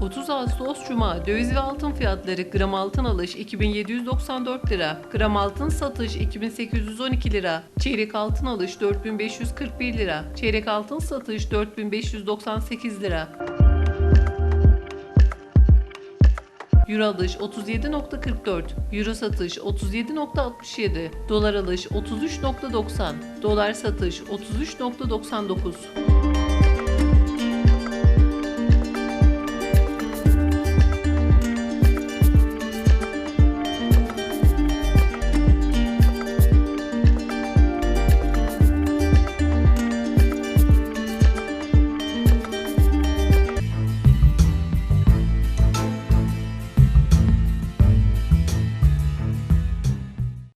30 Ağustos Cuma döviz ve altın fiyatları gram altın alış 2794 lira, gram altın satış 2812 lira, çeyrek altın alış 4541 lira, çeyrek altın satış 4598 lira. Euro alış 37.44, Euro satış 37.67, Dolar alış 33.90, Dolar satış 33.99.